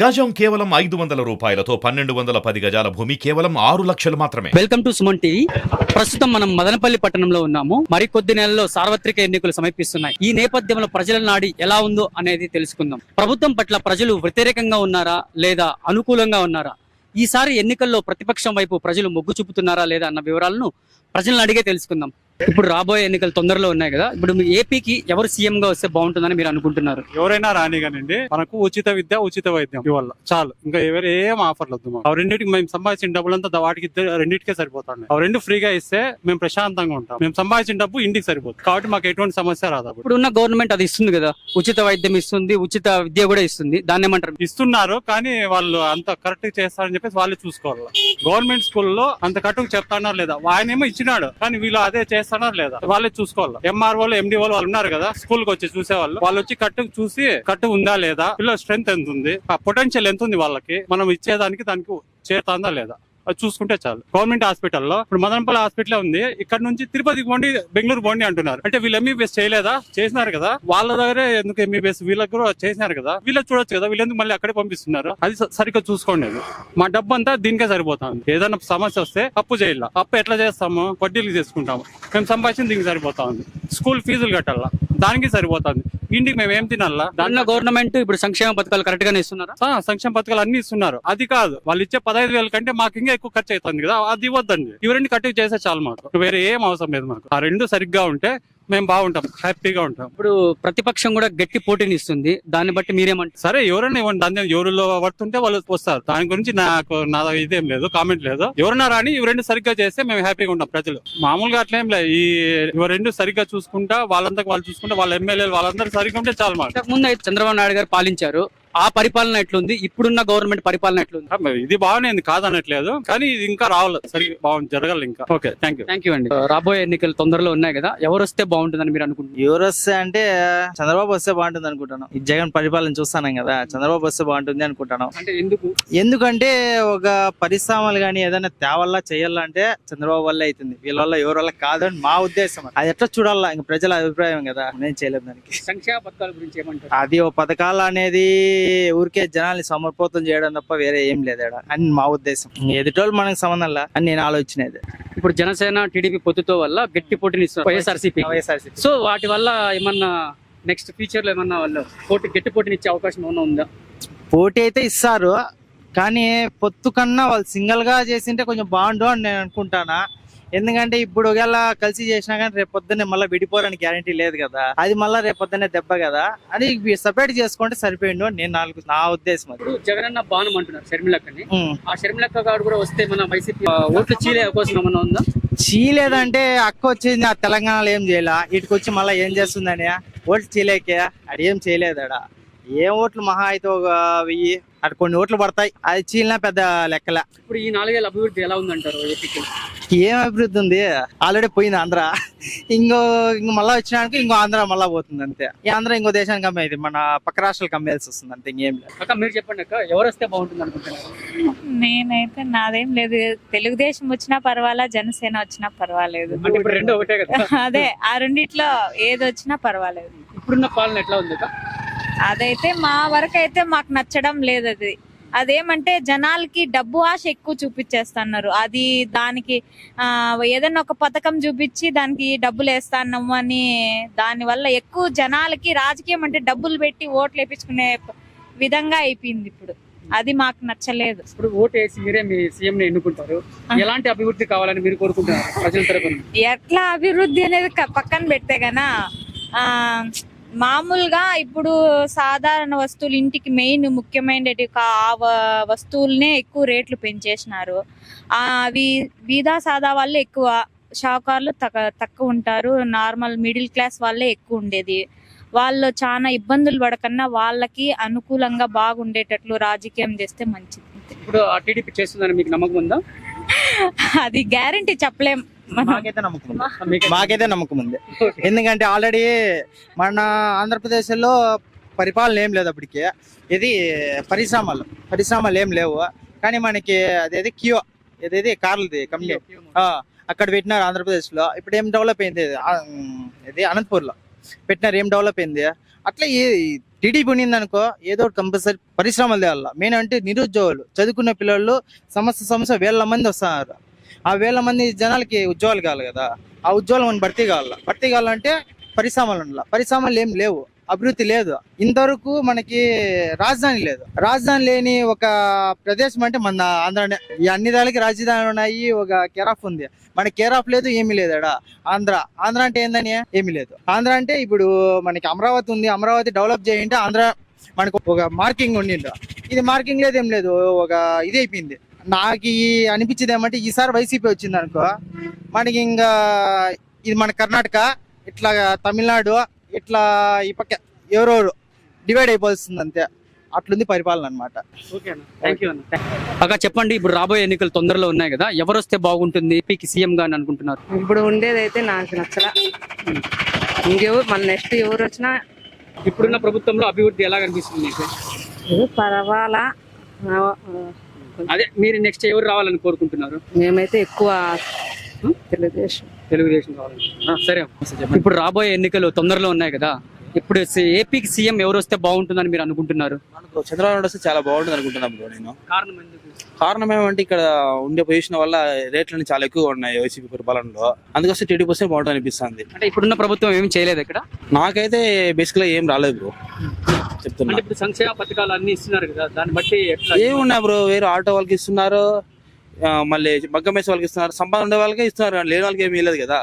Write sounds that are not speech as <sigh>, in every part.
గజం కేవలం ఐదు వందల రూపాయలతో పన్నెండు వందల పది గజాల భూమి కేవలం ఆరు లక్షలు మాత్రమే. Welcome to Suman TV. ప్రస్తుతం మనం మదనపల్లి పట్టణంలో ఉన్నాము. మరి కొద్ది నెలల్లో సార్వత్రిక ఎన్నికలు సమీపిస్తున్నాయి. ఈ నేపథ్యంలో ప్రజల నాడి ఎలా ఉందో అనేది తెలుసుకుందాం. ప్రభుత్వం పట్ల ప్రజలు వ్యతిరేకంగా ఉన్నారా లేదా అనుకూలంగా ఉన్నారా? ఈసారి ఎన్నికల్లో ప్రతిపక్షం వైపు ప్రజలు మొగ్గు చూపుతున్నారా లేదా అన్న వివరాలను ప్రజలను అడిగే తెలుసుకుందాం. ఇప్పుడు రాబోయే ఎన్నికలు తొందరలో ఉన్నాయి కదా. ఇప్పుడు మీ ఏపీకి ఎవరు సీఎం గా వస్తే బాగుంటుందని మీరు అనుకుంటున్నారు? ఎవరైనా రానిగానండి మనకు ఉచిత విద్య ఉచిత వైద్యం ఇవల్ల చాలు. ఇంకా ఎవరు ఏం ఆఫర్లు వద్దు మాకు. ఆ రెండింటికి మేము సంపాదించిన డబ్బులంతా దా- వాటికి ఇద్దరు- రెండింటికే సరిపోతాయి ఆ రెండు ఫ్రీగా ఇస్తే మేము ప్రశాంతంగా ఉంటాం. మేము సంపాదించిన డబ్బు ఇంటికి సరిపోతుంది. కాబట్టి మాకు ఎటువంటి సమస్య రాదు అప్పుడు. ఇప్పుడు ఉన్న గవర్నమెంట్ అది ఇస్తుంది కదా. ఉచిత వైద్యం ఇస్తుంది ఉచిత విద్య కూడా ఇస్తుంది. దాన్ని ఏమంటారు? ఇస్తున్నారు కానీ వాళ్ళు అంత కరెక్ట్ చేస్తారని చెప్పేసి వాళ్ళే చూసుకోవాలి. గవర్నమెంట్ స్కూల్లో అంత కరెక్ట్ చెప్తానో లేదా ఆయనేమో ఇచ్చినాడు. కానీ వీళ్ళు అదే చేస్తానో లేదా? వాళ్ళే చూసుకోవాలి? ఎంఆర్ఓలు ఎండి వాళ్ళు వాళ్ళు ఉన్నారు కదా స్కూల్కి వచ్చి చూసేవాళ్ళు. వాళ్ళు వచ్చి కట్టు చూసి కట్టు ఉందా లేదా? పిల్లల స్ట్రెంత్ ఎంత ఉంది ఆ పొటెన్షియల్ ఎంత ఉంది వాళ్ళకి? మనం ఇచ్చేదానికి దానికి చేరుతుందా లేదా? అది చూసుకుంటే చాలు. గవర్నమెంట్ హాస్పిటల్లో ఇప్పుడు మదనపల్లి హాస్పిటల్ ఉంది. ఇక్కడ నుంచి తిరుపతికి పోండి బెంగళూరు పోండి అంటున్నారు. అంటే వీళ్ళు ఎంబీబీఎస్ చేయలేదా? చేసినారు కదా. వాళ్ళ దగ్గరే ఎందుకు ఎంబీబీఎస్ వీళ్ళకి కూడా చేసినారు కదా. వీళ్ళకి చూడొచ్చు కదా. వీళ్ళు ఎందుకు మళ్ళీ అక్కడే పంపిస్తున్నారు? అది సరిగ్గా చూసుకోండి. మా డబ్బు అంతా దీనికే సరిపోతుంది. ఏదైనా సమస్య వస్తే అప్పు చేయాల. అప్పు ఎట్లా చేస్తాము? వడ్డీలు చేసుకుంటాము మేము సంపాదించిన దీనికి సరిపోతా ఉంది స్కూల్ ఫీజులు కట్టాలా? దానికి సరిపోతుంది. ఇంటికి మేము ఏం తినాలా? దాంట్లో గవర్నమెంట్ ఇప్పుడు సంక్షేమ పథకాలు కరెక్ట్ గానే ఇస్తున్నారా? సంక్షేమ పథకాలు అన్ని ఇస్తున్నారు. అది కాదు. వాళ్ళు ఇచ్చే పదహైదు వేల కంటే మాకు ఇంకా ఎక్కువ ఖర్చు అవుతుంది కదా అది ఇవ్వద్దండి. ఇవి రెండు కట్టి చేసే చాలు మాకు. వేరే ఏం అవసరం లేదు మాకు. ఆ రెండు సరిగ్గా ఉంటే మేము బాగుంటాం హ్యాపీగా ఉంటాం. ఇప్పుడు ప్రతిపక్షం కూడా గట్టి పోటీని ఇస్తుంది. దాన్ని బట్టి మీరేమంటారు సరే ఎవరైనా ఇవ్వండి. దాని ఎవరిలో పడుతుంటే వాళ్ళు వస్తారు. దాని గురించి నాకు నా ఇదేం లేదు కామెంట్ లేదు. ఎవరన్నా రాని ఇవి రెండు సరిగ్గా చేస్తే మేము హ్యాపీగా ఉంటాం ప్రజలు. మామూలుగా అట్లేం లేదు. ఈ ఇవి రెండు సరిగ్గా చూసుకుంటా వాళ్ళంతా వాళ్ళు చూసుకుంటా వాళ్ళ ఎమ్మెల్యేలు వాళ్ళందరూ సరిగ్గా ఉంటే చాలు ముందు అయితే చంద్రబాబు నాయుడు గారు పాలించారు. ఆ పరిపాలన ఎట్లుంది? ఇప్పుడున్న గవర్నమెంట్ పరిపాలన ఎట్లుంది? ఇది బాగానే ఉంది కాదనట్లేదు. కానీ ఇది ఇంకా రావాలి సరిగ్గా బాగుంది జరగాలి ఇంకా. Okay thank you. Thank you అండి. రాబోయే ఎన్నికలు తొందరలో ఉన్నాయి కదా ఎవరు వస్తే బాగుంటుందని మీరు అనుకుంటున్నారు? ఎవరు వస్తే అంటే చంద్రబాబు వస్తే బాగుంటుంది అనుకుంటాను. ఈ జగన్ పరిపాలన చూస్తాను కదా చంద్రబాబు వస్తే బాగుంటుంది అనుకుంటాను. అంటే ఎందుకు? ఎందుకంటే ఒక పరిశ్రమలు కానీ ఏదైనా తేవల్లా చేయాలంటే చంద్రబాబు వల్ల అవుతుంది. వీళ్ళ వల్ల ఎవరి వల్ల కాదని మా ఉద్దేశం అది. ఎట్లా చూడాలా? ఇంక ప్రజల అభిప్రాయం కదా నేను చేయలేము దానికి. సంక్షేమ పథకాల గురించి ఏమంటారు? అది ఓ పథకాలు అనేది ఊరికే జనాల్ని సమర్పోతం చేయడం తప్ప వేరే ఏం లేదు. అని మా ఉద్దేశం. ఎదుటోళ్ళు మనకు సంబంధం లే అని నేను ఆలోచనేది ఇప్పుడు జనసేన టీడీపీ పొత్తుతో వల్ల గట్టి పోటీని వైఎస్ఆర్సీపీ. వైఎస్ఆర్సీపీ. సో వాటి వల్ల ఏమన్నా నెక్స్ట్ ఫ్యూచర్లో ఏమన్నా వాళ్ళు పోటీ గట్టి పోటీని ఇచ్చే అవకాశం ఏమన్నా ఉందా? పోటీ అయితే ఇస్తారు. కానీ పొత్తు కన్నా వాళ్ళు సింగిల్గా చేసింటే కొంచెం బాగుండు అని నేను అనుకుంటానా. ఎందుకంటే ఇప్పుడు ఒకవేళ కలిసి చేసినా కానీ రేపు పొద్దున్నే మళ్ళీ విడిపోరని గ్యారంటీ లేదు కదా. అది మళ్ళీ రేపు పొద్దున్నే దెబ్బ కదా. అని సపరేట్ చేసుకుంటే సరిపోయిండు నేను నాలుగు నా ఉద్దేశం ఇప్పుడు జగనన్న బాణం అంటున్నారు షర్మిలక్కని. ఉమ్. ఆ షర్మిలక్క గారు కూడా వస్తే మన వైసీపీ ఓట్లు చీలే అవకాశం ఏమన్నా ఉందా? చీలేదంటే అక్క వచ్చింది ఆ తెలంగాణలో ఏం చేయాల? ఇటుకు వచ్చి మళ్ళీ ఏం చేస్తుందని? ఓట్లు చీలేకే? అది ఏం చేయలేదు ఆడ ఏం ఓట్లు మహా అయితే ఒక వెయ్యి అటు కొన్ని ఓట్లు పడతాయి. అది చీలినా పెద్ద లెక్కల. ఇప్పుడు ఈ నాలుగేళ్ళ అభివృద్ధి ఎలా ఉందంటారు ఏపీకి? ఏం అభివృద్ధి ఉంది? ఆల్రెడీ పోయింది ఆంధ్ర. ఇంకో ఇంకో మళ్ళా వచ్చినానికి ఇంకో ఆంధ్ర మళ్ళా పోతుంది అంతే. ఈ ఆంధ్ర ఇంకో దేశానికి అమ్మేది మన పక్క రాష్ట్రాలకు అమ్మేయాల్సి వస్తుంది అంతే ఇంకేం లేదు. అక్క మీరు చెప్పండి అక్క ఎవరు వస్తే బాగుంటుంది అనుకుంటున్నారు? నేనైతే నాదేం లేదు. తెలుగుదేశం వచ్చినా పర్వాలా జనసేన వచ్చినా పర్వాలేదు. అంటే ఇప్పుడు రెండు ఒకటే కదా? అదే ఆ రెండిట్లో ఏది వచ్చినా పర్వాలేదు. ఇప్పుడున్న పాలన ఎట్లా ఉంది అదైతే మా వరకు అయితే మాకు నచ్చడం లేదు అది. అదేమంటే జనాలకి డబ్బు ఆశ ఎక్కువ చూపించేస్తున్నారు. అది దానికి ఆ ఏదైనా ఒక పథకం చూపించి దానికి డబ్బులు వేస్తాన్నాము అని దాని వల్ల ఎక్కువ జనాలకి రాజకీయం అంటే డబ్బులు పెట్టి ఓట్లు వేపించుకునే విధంగా అయిపోయింది ఇప్పుడు. అది మాకు నచ్చలేదు. ఇప్పుడు ఓటు వేసి మీరే మీ సీఎం ని ఎన్నుకుంటారు ఎలాంటి అభివృద్ధి కావాలని మీరు కోరుకుంటున్నారు ప్రజల తరపున? ఎట్లా అభివృద్ధి అనేది పక్కన పెడితే గన ఆ, మామూలుగా ఇప్పుడు సాధారణ వస్తువులు ఇంటికి మెయిన్ ముఖ్యమైనటి కా- ఆ వస్తువులనే ఎక్కువ రేట్లు పెంచేసినారు. అవి బీదా సాదా వాళ్ళే ఎక్కువ షావుకారులు తక్కువ తక్కువ ఉంటారు. నార్మల్ మిడిల్ క్లాస్ వాళ్ళే ఎక్కువ ఉండేది. వాళ్ళు చాలా ఇబ్బందులు పడకన్నా వాళ్ళకి అనుకూలంగా బాగుండేటట్లు రాజకీయం చేస్తే మంచిది. ఇప్పుడు టీడీపీ చేస్తుందని మీకు నమ్మకం ఉందా? <laughs> అది గ్యారంటీ చెప్పలేం. మాకైతే నమ్మకం ఉంది. ఎందుకంటే ఆల్రెడీ మన ఆంధ్రప్రదేశ్లో పరిపాలన ఏం లేదు అప్పటికి. ఇది పరిశ్రమలు పరిశ్రమలు ఏం లేవు. కానీ మనకి అదేది కియో ఏదేది కార్లది కంపెనీ. ఆ, అక్కడ పెట్టినారు ఆంధ్రప్రదేశ్లో ఇప్పుడు ఏం డెవలప్ అయింది? ఇది అనంతపూర్లో పెట్టినారు. ఏం డెవలప్ అయింది? అట్లా ఈ టీడీపీ ఉన్నింది అనుకో ఏదో ఒకటి కంపల్సరీ పరిశ్రమలు తేవాల. మెయిన్ అంటే నిరుద్యోగులు చదువుకున్న పిల్లలు సమస్య సమస్య వేల మంది వస్తున్నారు. ఆ వేల మంది జనాలకి ఉద్యోగాలు కావాలి కదా. ఆ ఉద్యోగాలు మనం భర్తీ కావాల? భర్తీ కావాలంటే పరిశ్రమలు ఉండాలి. పరిశ్రమలు ఏం లేవు. అభివృద్ధి లేదు. ఇంతవరకు మనకి రాజధాని లేదు. రాజధాని లేని ఒక ప్రదేశం అంటే మన ఆంధ్రనే ఈ అన్ని దానికి రాజధాని ఉన్నాయి. ఒక కేరాఫ్ ఉంది. మన కేరాఫ్ లేదు ఏమీ లేదు ఆడ. ఆంధ్ర. ఆంధ్ర అంటే ఏందని? ఏమీ లేదు. ఆంధ్ర అంటే ఇప్పుడు మనకి అమరావతి ఉంది. అమరావతి డెవలప్ చేయంటే ఆంధ్ర మనకు ఒక మార్కింగ్ ఉండిండు. ఇది మార్కింగ్ లేదు ఏం లేదు. ఒక ఇది అయిపోయింది. నాకు ఈ అనిపించింది ఏమంటే ఈసారి వైసీపీ వచ్చింది అనుకో. మనకి ఇంకా ఇది మన కర్ణాటక ఇట్లా తమిళనాడు ఇట్లా ఈ పక్క ఎవరెవరు డివైడ్ అయిపోతుంది అంతే. అట్లుంది పరిపాలన అన్న. అక్క చెప్పండి ఇప్పుడు రాబోయే ఎన్నికలు తొందరలో ఉన్నాయి కదా ఎవరు వస్తే బాగుంటుంది ఏపీకి సీఎం గా అని అనుకుంటున్నారు? ఇప్పుడు ఉండేదైతే నాకు నచ్చలా. ఇంకెవరు మన నెక్స్ట్ ఎవరు వచ్చినా ఇప్పుడున్న ప్రభుత్వంలో అభివృద్ధి ఎలా కనిపిస్తుంది పర్వాలా? అదే మీరు నెక్స్ట్ ఎవరు రావాలని కోరుకుంటున్నారు? మేమైతే ఎక్కువ తెలుగుదేశం. తెలుగుదేశం రావాలనుకుంటున్నారా? సరే ఇప్పుడు రాబోయే ఎన్నికలు తొందరలో ఉన్నాయి కదా. ఇప్పుడు ఏపీకి సీఎం ఎవరు వస్తే బాగుంటుందని మీరు అనుకుంటున్నారు? చంద్రబాబు నాయుడు వస్తే చాలా బాగుంటుంది అనుకుంటున్నాను బ్రో నేను. కారణం ఎందుకు? కారణం ఏమంటే ఇక్కడ ఉండే పొజిషన్ వల్ల రేట్లన్నీ చాలా ఎక్కువ ఉన్నాయి వైసీపీ పరిపాలనలో. అందుకోసం టీడీపీ వస్తే బాగుంటుంది అనిపిస్తుంది. అంటే ఇప్పుడున్న ప్రభుత్వం ఏమి చేయలేదు ఇక్కడ? నాకైతే బేసిక్గా ఏం రాలేదు బ్రో. చెప్తున్నా. ఇప్పుడు సంక్షేమ పథకాలు అన్ని ఇస్తున్నారు కదా దాన్ని బట్టి ఏమున్నాయి బ్రో వేరే ఆటో వాళ్ళకి ఇస్తున్నారు మళ్ళీ మగ్గం వేసే వాళ్ళకి ఇస్తున్నారు సంపాదన ఉండే వాళ్ళకే ఇస్తున్నారు లేని వాళ్ళకి ఏమీ లేదు కదా.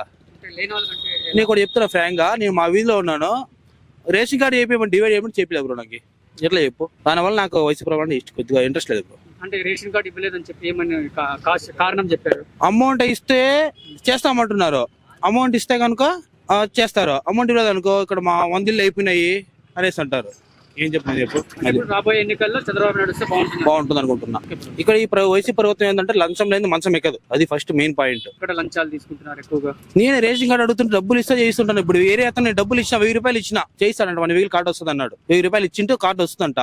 నేను కూడా చెప్తున్నా ఫ్రాంక్గా నేను మా వీధిలో ఉన్నాను. రేషన్ కార్డు చెప్పేయమని డివైడ్ చేయమని చెప్పలేదు బ్రో నాకు? ఎట్లా చెప్పు? దానివల్ల నాకు వయసు ఇష్ట కొద్దిగా ఇంట్రెస్ట్ లేదు బ్రో. అంటే రేషన్ కార్డు ఇవ్వలేదని చెప్పి ఏమని కారణం చెప్పారు? అమౌంట్ ఇస్తే చేస్తామంటున్నారు. అమౌంట్ ఇస్తే కనుక చేస్తారు. అమౌంట్ ఇవ్వలేదు అనుకో ఇక్కడ మా వందిళ్ళు అయిపోయినాయి అనేసి అంటారు. ఏం చెప్పిన చెప్పు? అది. ఇప్పుడు రాబోయే ఎన్నికల్లో చంద్రబాబు నాయుడు వస్తే బాగుంటుంది? బాగుంటుంది అనుకుంటున్నా. ఇక్కడ ఈ ప్ర- వైసీ ప్రభుత్వం ఏంటంటే లంచం లేదు మంచం ఎక్కదు. అది ఫస్ట్ మెయిన్ పాయింట్ ఇక్కడ లంచాలు తీసుకుంటున్నారు ఎక్కువగా. నేను రేషన్ కార్డు అడుగుతుంటే డబ్బులు ఇస్తే చేయిస్తుంటాను. ఇప్పుడు వేరే అతను డబ్బులు ఇచ్చిన వెయ్యి రూపాయలు ఇచ్చిన చేయిస్తాడంట. మన వేలు కార్డు వస్తుంది అన్నాడు. వెయ్యి రూపాయలు ఇచ్చింటూ కార్డు వస్తుందంట.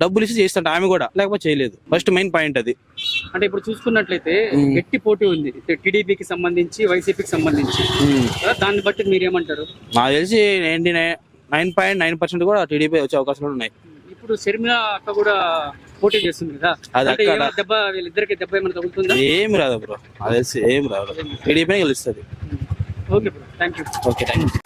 డబ్బులు ఇచ్చి చేయిస్తాంట ఆమె కూడా. లేకపోతే చేయలేదు. ఫస్ట్ మెయిన్ పాయింట్ అది. అంటే ఇప్పుడు చూసుకున్నట్లయితే. గట్టి పోటీ ఉంది. టీడీపీకి సంబంధించి వైసీపీకి సంబంధించి. కదా, దాన్ని బట్టి మీరు ఏమంటారు నాకు తెలిసి nine nine point nine percent కూడా టీడీపీ వచ్చే అవకాశాలు ఉన్నాయి. ఇప్పుడు షర్మిల అక్క కూడా పోటీ చేస్తుంది కదా. అది దెబ్బ వీళ్ళిద్దరికి దెబ్బ ఏమైనా తగులుతుందా? ఏం రాదు బ్రో. అది తెలిసి ఏం రాదు. టీడీపీ గెలుస్తుంది. Okay thank you okay thank you